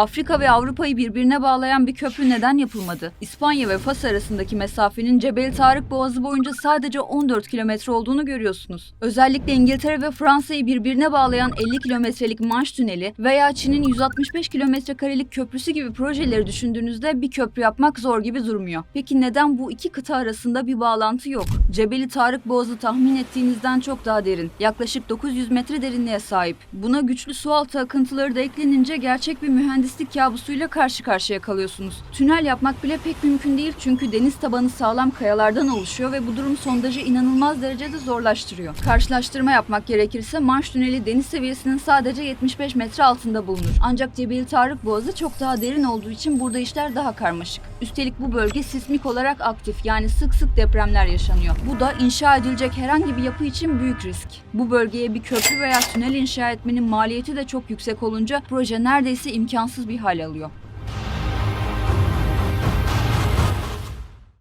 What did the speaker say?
Afrika ve Avrupa'yı birbirine bağlayan bir köprü neden yapılmadı? İspanya ve Fas arasındaki mesafenin Cebel Tarık Boğazı boyunca sadece 14 kilometre olduğunu görüyorsunuz. Özellikle İngiltere ve Fransa'yı birbirine bağlayan 50 kilometrelik Manş Tüneli veya Çin'in 165 kilometre karelik köprüsü gibi projeleri düşündüğünüzde bir köprü yapmak zor gibi durmuyor. Peki neden bu iki kıta arasında bir bağlantı yok? Cebeli Tarık Boğazı tahmin ettiğinizden çok daha derin. Yaklaşık 900 metre derinliğe sahip. Buna güçlü sualtı akıntıları da eklenince gerçek bir mühendislik kabusuyla karşı karşıya kalıyorsunuz. Tünel yapmak bile pek mümkün değil çünkü deniz tabanı sağlam kayalardan oluşuyor ve bu durum sondajı inanılmaz derecede zorlaştırıyor. Karşılaştırma yapmak gerekirse Manş Tüneli deniz seviyesinin sadece 75 metre altında bulunur. Ancak Cebeli Tarık Boğazı çok daha derin olduğu için burada işler daha karmaşık. Üstelik bu bölge sismik olarak aktif yani sık sık depremler yaşanıyor. Bu da inşa edilecek herhangi bir yapı için büyük risk. Bu bölgeye bir köprü veya tünel inşa etmenin maliyeti de çok yüksek olunca proje neredeyse imkansız bir hal alıyor.